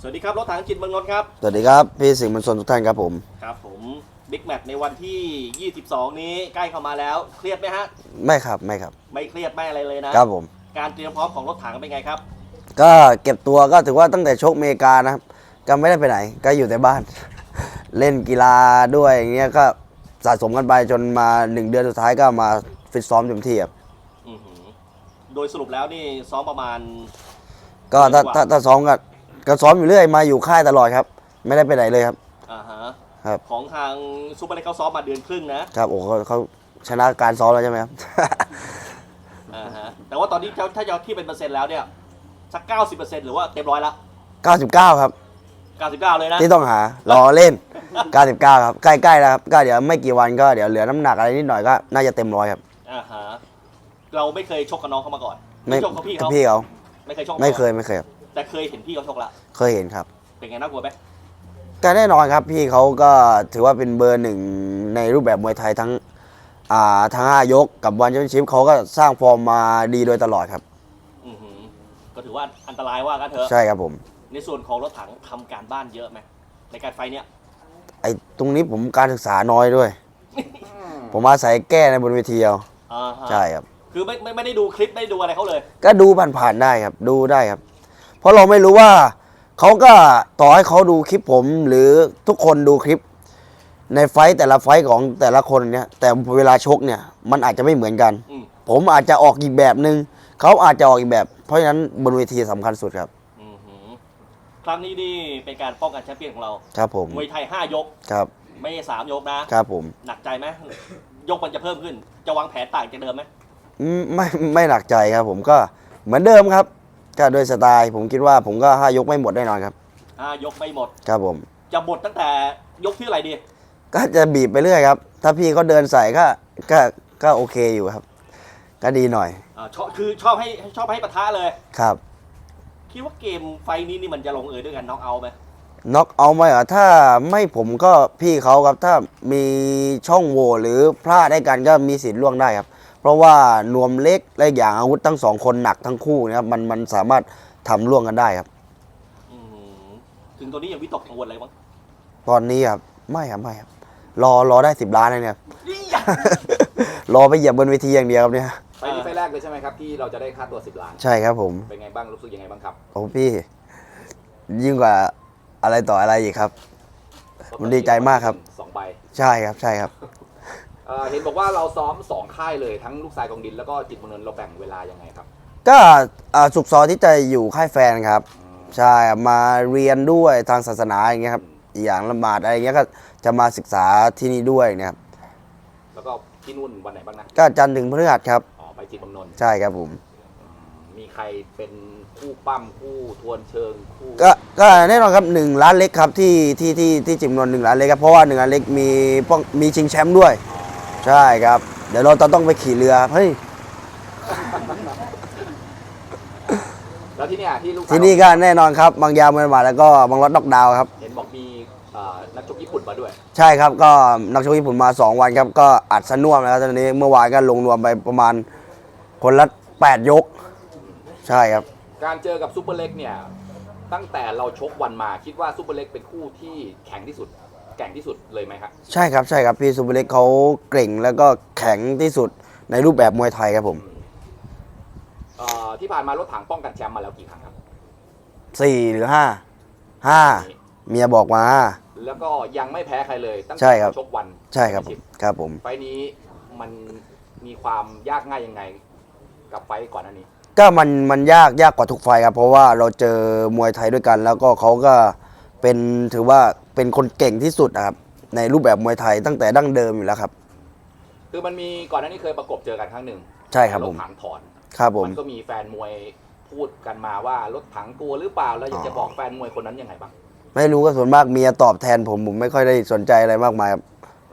สวัสดีครับรถถังจิตเมืองนนท์ครับ สวัสดีครับ พี่สิงห์มนชนทุกท่านครับผม ครับผมบิ๊กแมตช์ในวันที่ 22 นี้ใกล้เข้ามาแล้ว เครียดไหมฮะ ไม่ครับไม่ครับ ไม่เครียดไม่อะไรเลยนะครับผม การเตรียมพร้อมของรถถังเป็นไงครับ ก็เก็บตัวก็ถือว่าตั้งแต่ชกอเมริกานะครับ ก็ไม่ได้ไปไหน ก็อยู่แต่บ้าน เล่นกีฬาด้วยอย่างเงี้ยก็สะสมกันไปจนมาหนึ่งเดือนสุดท้ายก็มาฟิตซ้อมเต็มที่ครับอื้อหือโดยสรุปแล้วนี่ซ้อมประมาณ ก็ถ้าดีกว่าถ้าถ้าซ้อมก็ ก็ซ้อมอยู่เรื่อยมาอยู่ค่ายตลอดครับ ไม่ได้ไปไหนเลยครับ อ่าฮะครับ ของทางซูเปอร์เล็กเขาซ้อมมาเดือนครึ่งนะครับโอ้เขาเขาชนะการซ้อมแล้วใช่ไหมครับ อ่าฮะแต่ว่าตอนนี้ถ้าถ้าจะที่เป็นเปอร์เซ็นต์แล้วเนี่ยสัก90%หรือว่าเต็มร้อยละ99 ครับ99เลยนะ ที่ต้องหารอเล่น 99 ครับ ใกล้ๆแล้วครับก็เดี๋ยวไม่กี่วันก็เดี๋ยวเหลือน้ำหนักอะไรนิดหน่อยก็น่าจะเต็มร้อยครับ อ่าฮะเราไม่เคยชกกับน้องเขามาก่อนไม่ชกกับพี่เขาพี่เขาไม่เคยชกาไม่ก่อนเคยไม่เคยครับ แต่เคยเห็นพี่เขาชกละเคยเห็นครับ เป็นไงน่ากลัวไหมก็แน่นอนครับพี่เขาก็ถือว่าเป็นเบอร์หนึ่งในรูปแบบมวยไทยทั้งอ่าทั้งห้ายกกับวันแชมเปี้ยนชิพเขาก็สร้างฟอร์มมาดีโดยตลอดครับ อือหือก็ถือว่าอันตรายว่ากันเถอะ ใช่ครับผม ในส่วนของรถถังทำการบ้านเยอะไหมในการไฟท์เนี่ยไอ้ตรงนี้ผมการศึกษาน้อยด้วย ผมอาศัยแก้ในบนเวทีเอาอ่าฮะใช่ครับ คือไม่ไม่ไม่ได้ดูคลิปไม่ได้ดูอะไรเขาเลย ก็ดูผ่านๆได้ครับ ดูได้ครับ เพราะเราไม่รู้ว่าเขาก็ต่อให้เขาดูคลิปผม หรือทุกคนดูคลิป ในไฟต์แต่ละไฟต์ของแต่ละคนเนี่ย แต่เวลาชกเนี่ย มันอาจจะไม่เหมือนกัน อืม ผมอาจจะออกอีกแบบหนึ่งเขาอาจจะออกอีกแบบ เพราะฉะนั้นบนเวทีสำคัญสุดครับ อือหือครั้งนี้นี่เป็นการป้องกันแชมป์เปี้ยนของเราครับผมมวยไทย 5 ยก ครับไม่ใช่สามยกนะ ครับผมหนักใจไหมยกมันจะเพิ่มขึ้น จะวางแผนต่างจากเดิมไหมอืมไม่ไม่หนักใจครับ ผมก็เหมือนเดิมครับ ก็โดยสไตล์ผมคิดว่าผมก็ห้ายกไม่หมดแน่นอนครับอ่ายกไม่หมด ครับผม จะหมดตั้งแต่ยกที่อะไรดี ก็จะบีบไปเรื่อยครับ ถ้าพี่เขาเดินใส่ก็ก็ก็โอเคอยู่ครับ ก็ดีหน่อยอ่าชอบคือชอบให้ชอบให้ปะทะเลย ครับ คิดว่าเกมไฟท์นี้นี่มันจะลงเอยด้วยกันน็อกเอาไหมน็อกเอาไหมเหรอถ้าไม่ผมก็พี่เขาครับถ้ามีช่องโหว่หรือพลาดได้กันก็มีสิทธิ์ล่วงได้ครับเพ ราะว่านวมเล็กและอย่างอาวุธทั้งสองคนหนักทั้งคู่นะครับมันมันสามารถทำล่วงกันได้ครับ อืมถึงตัวนี้ยังวิตกกังวลอะไรบ้างตอนนี้ครับไม่ครับไม่ครับรอรอได้สิบล้านเลยเนี่ย นี่อย่ารอไปเหยียบบนเวทีอย่างเดียวครับเนี่ยไฟล์นี้ไฟล์แรกเลยใช่ไหมครับที่เราจะได้ค่าตัว 10 ล้าน ใช่ครับผมเป็นไงบ้างรู้สึกยังไงบ้างครับโอ้พี่ ยิ่งกว่าอะไรต่ออะไรอีกครับมันดีใจมากครับ สองใบ ใช่ครับใช่ครับ เอ่อเห็นบอกว่าเราซ้อม2ค่ายเลยทั้งลูกทรายกองดินแล้วก็จิตรเมืองนนท์เราแบ่งเวลายังไงครับก็อ่าสุขซอยที่จะอยู่ค่ายแฟนครับใช่ครับมาเรียนด้วยทางศาสนาอย่างเงี้ยครับอีกอย่างละหมาดอะไรเงี้ยก็จะมาศึกษาที่นี่ด้วยนะครับแล้วก็ที่นู่นวันไหนบ้างนะก็จันทร์ถึงพฤหัสครับ อ๋อไปจิตรเมืองนนท์ใช่ครับผม มีใครเป็นคู่ปั้มคู่ทวนเชิงคู่ก็ก็แน่นอนครับหนึ่งล้านเล็กครับที่ที่ที่ที่จิมนนหนึ่งล้านเล็กครับเพราะว่าหนึ่งล้านเล็กมีป้องมีชิงแชมป์ด้วย ใช่ครับ เดี๋ยวเราจะต้องไปขี่เรือเฮ้ยแล้วที่เนี่ยที่ลูกทรายที่นี่ก็แน่นอนครับ บางยาวเมืองบาทแล้วก็บางรถนอกดาวน์ครับ เห็นบอกมีเอ่อนักชกญี่ปุ่นมาด้วย ใช่ครับก็นักชกญี่ปุ่นมา 2 วันครับก็อัดสน่วมแล้วตอนนี้เมื่อวานก็ลงรวมไปประมาณคนละ8ยก ใช่ครับ การเจอกับซูเปอร์เล็กเนี่ยตั้งแต่เราชกวันมาคิดว่าซูเปอร์เล็กเป็นคู่ที่แข็งที่สุด แกร่งที่สุดเลยไหมครับใช่ครับใช่ครับพี่ซูเปอร์เล็กเขาเก่งแล้วก็แข็งที่สุดในรูปแบบมวยไทยครับผมเอ่อที่ผ่านมารถถังป้องกันแชมป์มาแล้วกี่ครั้งครับ4หรือ5 5เมียบอกมา แล้วก็ยังไม่แพ้ใครเลยตั้งใช่แต่ครับ ชกวันใช่ครับผมครับผม ไฟล์นี้มันมีความยากง่ายยังไง กับไฟล์ก่อนหน้านี้ ก็มันมันยากยากกว่าทุกไฟล์ครับ เพราะว่าเราเจอมวยไทยด้วยกัน แล้วก็เขาก็เป็นถือว่า เป็นคนเก่งที่สุดนะครับในรูปแบบมวยไทยตั้งแต่ดั้งเดิมอยู่แล้วครับ คือมันมีก่อนหน้านี้เคยประกบเจอกันครั้งหนึ่งใช่ครับผมถถังถอนครับผม มันก็มีแฟนมวยพูดกันมาว่ารถถังกลัวหรือเปล่าแล้วอยากจะอ๋อบอกแฟนมวยคนนั้นยังไงบ้างไม่รู้ก็ส่วนมากเมียตอบแทนผมผมไม่ค่อยได้สนใจอะไรมากมายครับ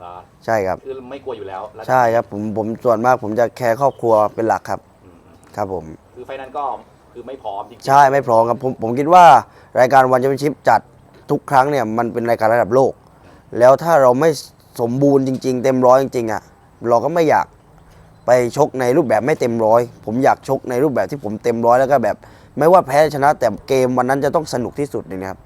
เหรอใช่ครับ คือไม่กลัวอยู่แล้วแล้วใช่ครับผมผมส่วนมากผมจะแคร์ครอบครัวเป็นหลักครับ อืมครับผม คือไฟล์นั้นก็คือไม่พร้อมจริงๆใช่ไม่พร้อมครับผมผมคิดว่ารายการวันแชมเปี้ยนชิพจัด ทุกครั้งเนี่ยมันเป็นรายการระดับโลก แล้วถ้าเราไม่สมบูรณ์จริง ๆ เต็มร้อยจริงๆอะเราก็ไม่อยากไปชกในรูปแบบไม่เต็มร้อยผมอยากชกในรูปแบบที่ผมเต็มร้อยแล้วก็แบบ ไม่ว่าแพ้ชนะแต่เกมวันนั้นจะต้องสนุกที่สุดเลยนะครับ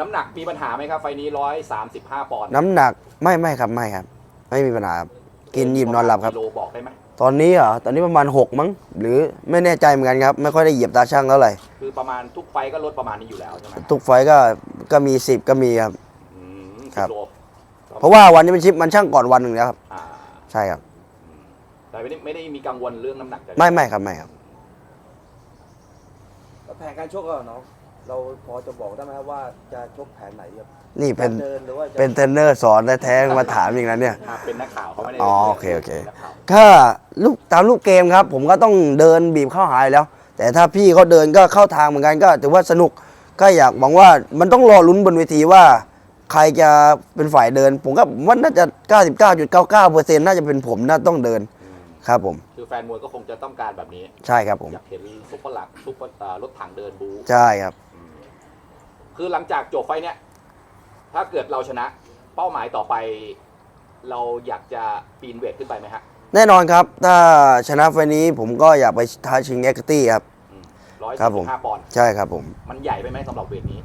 น้ำหนักมีปัญหาไหมครับไฟนี้ร้อยสามสิบห้าปอนด์น้ำหนักไม่ไม่ครับไม่ครับ ไม่มีปัญหาครับกินยิมนอนหลับครับโลบอกได้ไหม ตอนนี้เหรอตอนนี้ประมาณ 6 มั้ง หรือไม่แน่ใจเหมือนกันครับ ไม่ค่อยได้เหยียบตาช่างเท่าไหร่ คือประมาณทุกไฟล์ก็ลดประมาณนี้อยู่แล้วใช่ไหมทุกไฟล์ก็ก็มี 10 ก็มีครับ อืมครับสิโลเพราะว่าวันนี้เป็นชิปมันช่างก่อนวันหนึ่งแล้วครับ อ่าใช่ครับ แต่ไม่ได้ไม่ได้มีกังวลเรื่องน้ำหนักจะไม่ไม่ครับไม่ครับ แล้วแผนการชกอะน้อง เราพอจะบอกได้ไหมครับว่าจะชกแผนไหนครับนี่เป็นจะเดินหรือว่าจะเป็นเทรนเนอร์สอนแท้ๆมาถามอย่างนั้นเนี่ยอ่าเป็นนักข่าวเขาไม่ได้อ๋อโอเคโอเค ป็นนักข่าวถ้าลูกตามลูกเกมครับ ผมก็ต้องเดินบีบเข้าหายแล้ว แต่ถ้าพี่เขาเดินก็เข้าทางเหมือนกันก็ถือว่าสนุกก็อยากหวังว่ามันต้องรอลุ้นบนเวทีว่า ใครจะเป็นฝ่ายเดิน ผมก็ผมว่าน่าจะ 99.99%น่าจะเป็นผมน่าต้องเดินอืมครับผมคือแฟนมวยก็คงจะต้องการแบบนี้ ใช่ครับผม อยากเห็นซุปเปอร์หลักซุปเปอร์อ่ารถถังเดินบู ใช่ครับอืม คือหลังจากจบไฟล์เนี้ยถ้าเกิดเราชนะ เป้าหมายต่อไป เราอยากจะปีนเวทขึ้นไปไหมฮะแน่นอนครับ ถ้าชนะไฟล์นี้ผมก็อยากไปท้าชิงเอ็กซ์ตี้ครับ ร้อยครับผสี่มสิบห้าปอนด์ใช่ครับผม มันใหญ่ไปไหมสำหรับเวทนี้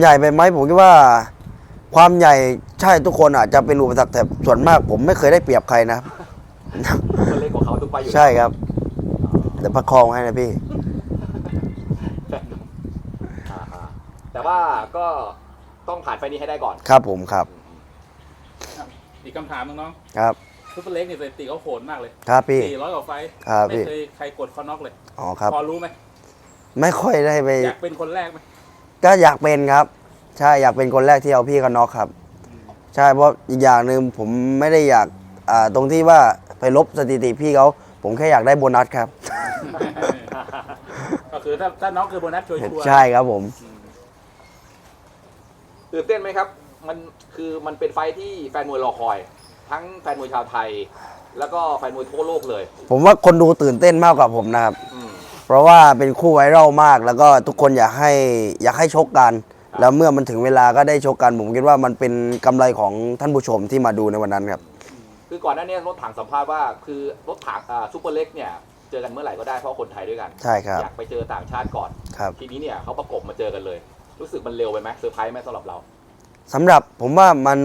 ใหญ่ไปไหมผมคิดว่า ความใหญ่ใช่ทุกคนอาจจะเป็นอุปสรรคแต่ส่วนมากผมไม่เคยได้เปรียบใครนะครับ มันเล็กกว่าเขาทุกไฟล์อยู่ใช่ครับ เดี๋ยวประคองให้นะพี่ อ่าฮะ แต่ว่าก็ต้องผ่านไฟล์นี้ให้ได้ก่อน ครับผมครับอีกคำถามหนึงน้องครับซุปเปอร์เล็กเนี่ยสถิติเขาโหดมากเลยครับพี่400กว่าไฟท์ครับไม่พี่ เคยใครกดเขาน็อกเลย อ๋อครับ พอรู้ไหมไม่ค่อยได้ไป อยากเป็นคนแรกไหมก็อยากเป็นครับ ใช่อยากเป็นคนแรกที่เอาพี่เขาน็อกครับ ใช่เพราะอีกอย่างหนึ่งผมไม่ได้อยากอ่าตรงที่ว่าไปลบสถิติพี่เขาผมแค่อยากได้โบนัสครับ ก็คือถ้าถ้าน็อกคือโบนัสชัวร์ๆใช่ครับผม ตื่นเต้นไหมครับ มันคือมันเป็นไฟท์ที่แฟนมวยรอคอย ทั้งแฟนมวยชาวไทย แล้วก็แฟนมวยทั่วโลกเลยผมว่าคนดูตื่นเต้นมากกว่าผมนะครับ อืม เพราะว่าเป็นคู่ไวรัลมาก แล้วก็ทุกคนอยากให้อยากให้ชกกัน แล้วเมื่อมันถึงเวลาก็ได้ชกกัน ผมคิดว่ามันเป็นกำไรของท่านผู้ชมที่มาดูในวันนั้นครับ คือก่อนหน้านี้รถถังสัมภาษณ์ว่าคือรถถังอ่าซูเปอร์เล็กเนี่ยเจอกันเมื่อไหร่ก็ได้เพราะคนไทยด้วยกัน ใช่ครับ อยากไปเจอต่างชาติก่อน ครับ ทีนี้เนี่ยเขาประกบมาเจอกันเลย รู้สึกมันเร็วไปไหมเซอร์ไพรส์ไหมสำหรับเรา สำหรับผมว่ามัน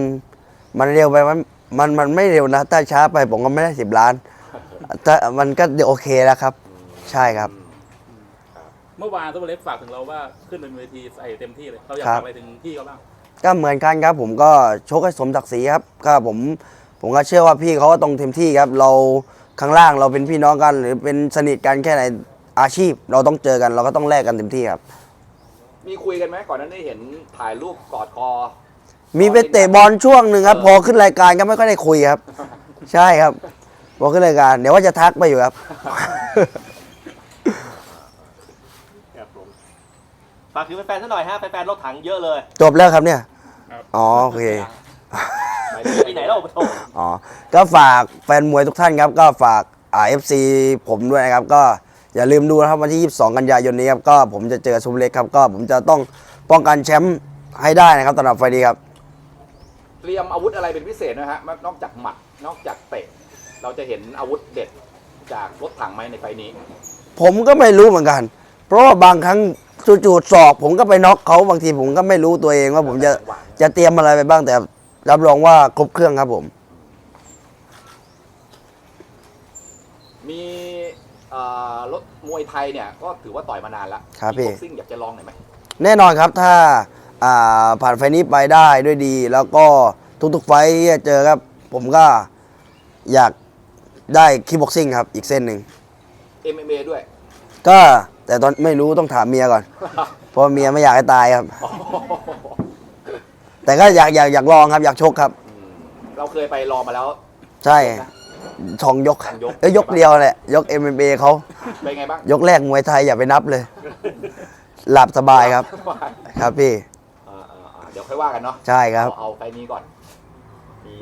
มันเร็วไปมันมันมันไม่เร็วนะถ้าช้าไปผมก็ไม่ได้สิบล้านแต่มันก็โอเคแล้วครับ ใช่ครับ เมื่อวานซุปเปอร์เล็กฝากถึงเราว่าขึ้นเป็นเวทีใส่เต็มที่เลย เราอยากครับฝากอะไรถึงพี่เขาบ้าง ก็เหมือนกันครับผมก็ชกให้สมศักดิ์ศรีครับก็ผมผมก็เชื่อว่าพี่เขาก็ตรงเต็มที่ครับ เราข้างล่างเราเป็นพี่น้องกัน หรือเป็นสนิทกันแค่ไหนอาชีพ เราต้องเจอกัน เราก็ต้องแลกกันเต็มที่ครับ มีคุยกันไหมก่อนหนั้นได้เห็นถ่ายรูปกอดคอ มีไปเตะบอลช่วงหนึ่งครับ พอขึ้นรายการก็ไม่ค่อยได้คุยครับ ใช่ครับ พอขึ้นรายการ เดี๋ยวว่าจะทักไปอยู่ครับ ครับผมฝากถึงแฟนๆซะหน่อยฮะ แฟนๆรถถังเยอะเลย จบแล้วครับเนี่ย ครับ อ๋อโอเค ไปที่ที่ไหนเราไปโทษอ๋อ ก็ฝากแฟนมวยทุกท่านครับ ก็ฝากอ่าเอฟซีผมด้วยนะครับ ก็ อย่าลืมดูนะครับวันที่ 22 กันยายนนี้ครับก็ผมจะเจอซุปเปอร์เล็กครับก็ผมจะต้องป้องกันแชมป์ให้ได้นะครับสำหรับไฟล์นี้ครับ เตรียมอาวุธอะไรเป็นพิเศษนะฮะนอกจากหมัดนอกจากเตะ เราจะเห็นอาวุธเด็ดจากรถถังไหมในไฟล์นี้ ผมก็ไม่รู้เหมือนกัน เพราะว่าบางครั้งจู่ๆสอบ ผมก็ไปน็อกเขาบางทีผมก็ไม่รู้ตัวเองว่าผมจะจะเตรียมอะไรไปบ้างแต่รับรองว่าครบเครื่องครับผม มีเอ่อรถมวยไทยเนี่ยก็ถือว่าต่อยมานานแล้วครับพี่ มีบ็อกซิ่งอยากจะลองหน่อยไหมแน่นอนครับถ้าอ่าผ่านไฟล์นี้ไปได้ด้วยดี แล้วก็ทุกๆไฟล์ที่จะเจอครับ ผมก็อยากได้คีบ็อกซิ่งครับ อีกเส้นหนึ่ง MMA ด้วย ก็แต่ตอนไม่รู้ต้องถามเมียก่อน เพราะเมียไม่อยากให้ตายครับ แต่ก็อยากอยากอยากลองครับอยากชกครับ อืมเราเคยไปลองมาแล้ว ใช่ ทองยกทองยก เอ้ยยกเดียวแหละยก MMA เขาเป็นไงบ้างยกแรกมวยไทยอย่าไปนับเลย หลับสบายครับ ครับพี่อ่าอ่าอ่าเดี๋ยวค่อยว่ากันเนาะใช่ครับ เอาเอาไฟล์นี้ก่อนมี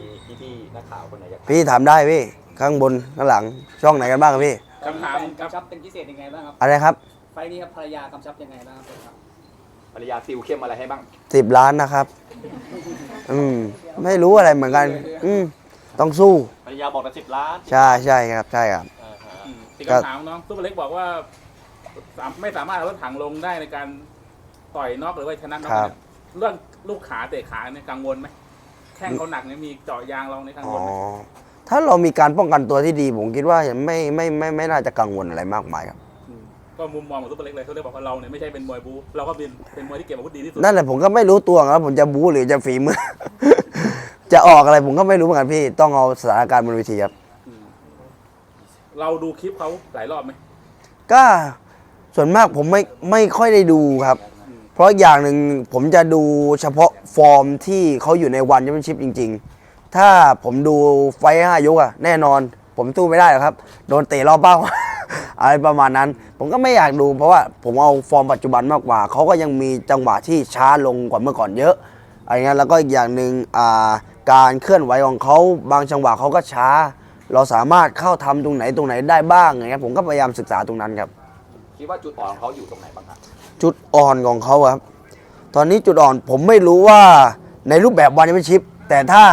พี่ๆนักข่าวคนไหนอยากถามพี่ถามได้พี่ ข้างบนข้างหลังช่องไหนกันบ้างครับพี่ คำถามครับ กำชับเป็นพิเศษยังไงบ้างครับ อะไรครับไฟล์นี้ครับภรรยากำชับยังไงบ้างครับ ภรรยาซิลเข้มอะไรให้บ้างสิบล้านนะครับ อืม ไม่รู้อะไรเหมือนกัน อืม ต้องสู้ภรรยาบอกนะสิบล้านใช่ใช่ครับใช่ครับ อ่าฮะอืมอีกคำถามน้องซุปเปอร์เล็กบอกว่าสามไม่สามารถเอารถถังลงได้ในการต่อยน็อกหรือว่าชนะน็อกครับ เนี่ยเรื่องลูกขาเตะขาเนี่ยกังวลไหมแข้งเขาหนักเนี่ยมีเจาะยางเราในยกังอ๋วอลไหมถ้าเรามีการป้องกันตัวที่ดีผมคิดว่าไม่ไม่ไม่ไม่น่าจะกังวลอะไรมากมายครับมก็มุมมองของซุปเปอร์เล็กเลยเขาเรียกบอกว่าเราเนี่ยไม่ใช่เป็นมวยบูเราก็เป็นเป็นมวยที่เก็บอาวุธดีที่สุดนั่นแหละผมก็ไม่รู้ตัวครับผมจะบู๊หรือจะฝีมือ จะออกอะไรผมก็ไม่รู้เหมือนกันพี่ ต้องเอาสถานการณ์บนเวทีครับอืมเราดูคลิปเขาหลายรอบไหมก็ส่วนมากผมไม่ไม่ค่อยได้ดูครับ เพราะอย่างหนึ่งผมจะดูเฉพาะฟอร์มที่เขาอยู่ในวันแชมเปี้ยนชิพจริง ๆ ถ้าผมดูไฟท์ห้ายกอะแน่นอน ผมสู้ไม่ได้หรอกครับ โดนเตะรอบเป้า อะไรประมาณนั้น ผมก็ไม่อยากดู เพราะว่าผมเอาฟอร์มปัจจุบันมากกว่า เขาก็ยังมีจังหวะที่ช้าลงกว่าเมื่อก่อนเยอะอะไรเงี้ยแล้วก็อีกอย่างหนึ่งอ่า การเคลื่อนไหวของเขาบางจังหวะเขาก็ช้า เราสามารถเข้าทำตรงไหนตรงไหนได้บ้างอย่างเงี้ยผมก็พยายามศึกษาตรงนั้นครับ คิดว่าจุดอ่อนของเขาอยู่ตรงไหนบ้างครับจุดอ่อนของเขาอะครับ ตอนนี้จุดอ่อนผมไม่รู้ว่าในรูปแบบวันยังไม่ชิป แต่ถ้า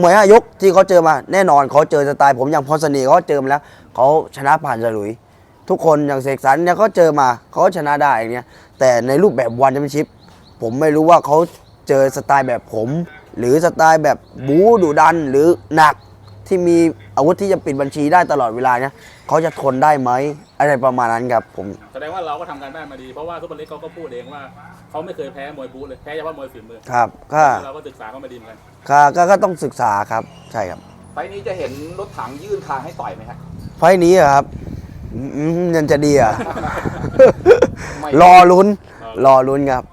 มวยห้ายกที่เขาเจอมาแน่นอนเขาเจอสไตล์ผมอย่างพรเสน่ห์เขาเจอมาแล้วเขาชนะผ่านฉลุย ทุกคนอย่างเสกสรรเนี่ยเขาเจอมาเขาชนะได้อย่างเงี้ยแต่ในรูปแบบวันยังไม่ชิป ผมไม่รู้ว่าเขาเจอสไตล์แบบผม หรือสไตล์แบบบู๊ดุดันหรือหนักที่มีอาวุธที่จะปิดบัญชีได้ตลอดเวลาเนี่ยเขาจะทนได้ไหมอะไรประมาณนั้นครับผม แสดงว่าเราก็ทำการบ้านมาดี เพราะว่าซุปเปอร์เล็กเขาก็พูดเองว่าเขาไม่เคยแพ้มวยบูเลย แพ้เฉพาะมวยฝีมือครับก็เราก็ศึกษาเขามาดีเหมือนกันก็ก็ก็ต้องศึกษาครับใช่ครับ ไฟล์นี้จะเห็นรถถังยื่นคางให้ต่อยไหมฮะ ไฟล์นี้อะครับอืมยังจะดีอะ ไม่ รอลุ้น รอลุ้นครับ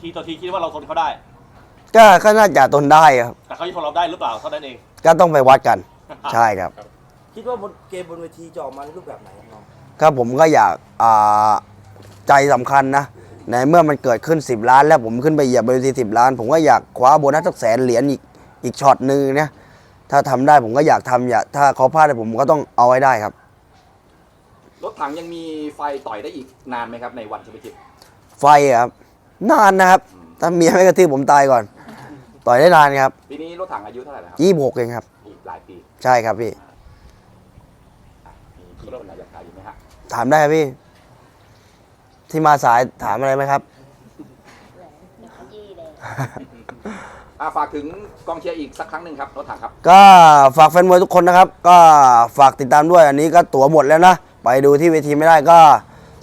ทีต่อทีคิดว่าเราทนเขาได้ ก็ก็น่าจะทนได้ครับ แต่เขาจะทนเราได้หรือเปล่าเท่านั้นเอง ก็ต้องไปวัดกัน ใช่ครับ คิดว่าบนเกมบนเวทีจะออกมาในรูปแบบไหนครับน้องครับผมก็อยากอ่าใจสำคัญนะในเมื่อมันเกิดขึ้น 10 ล้าน แล้วผมขึ้นไปเหยียบบนเวที10 ล้าน ผมก็อยากคว้าโบนัสสักแสนเหรียญอีกอีกช็อตหนึ่งเนี่ยถ้าทำได้ผมก็อยากทำอย่าถ้าเขาพลาดผมก็ต้องเอาไว้ได้ครับ รถถังยังมีไฟต่อยได้อีกนานไหมครับในวันแชมเปี้ยนชิพไฟอะครับนานนะครับ ถ้าเมียไม่กระทืบผมตายก่อน ต่อยได้นานครับปีนี้รถถังอายุเท่าไหร่แล้วครับยี่หกเองครับ อีกหลายปีใช่ครับพี่อะมีพี่คนไหนอยากถามอีกไหมฮะถามได้ครับพี่ ที่มาสายถามอะไรไหมครับอะฝากถึงกองเชียร์อีกสักครั้งหนึ่งครับรถถังครับ ก็ฝากแฟนมวยทุกคนนะครับ ก็ฝากติดตามด้วยอันนี้ก็ตั๋วหมดแล้วนะ ไปดูที่เวทีไม่ได้ก็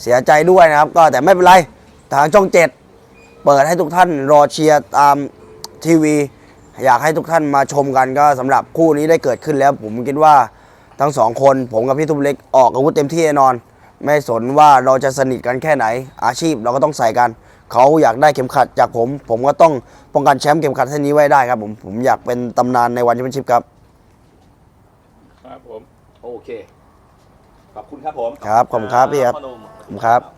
เสียใจด้วยนะครับ ก็แต่ไม่เป็นไร ทางช่องเจ็ดเปิดให้ทุกท่านรอเชียร์ตาม ทีวี อยากให้ทุกท่านมาชมกันก็สำหรับคู่นี้ได้เกิดขึ้นแล้ว ผมคิดว่าทั้งสองคน ผมกับพี่ทุบเล็กออกอาวุธเต็มที่แน่นอน ไม่สนว่าเราจะสนิทกันแค่ไหน อาชีพเราก็ต้องใส่กัน เขาอยากได้เข็มขัดจากผม ผมก็ต้องป้องกันแชมป์เข็มขัดเส้นนี้ไว้ได้ครับผมผมอยากเป็นตำนานในวันแชมเปี้ยนชิพครับครับผมโอเคขอบคุณครับผมครับขอบคุณครับพี่ครับพ่อหนุ่มขอบคุณครับ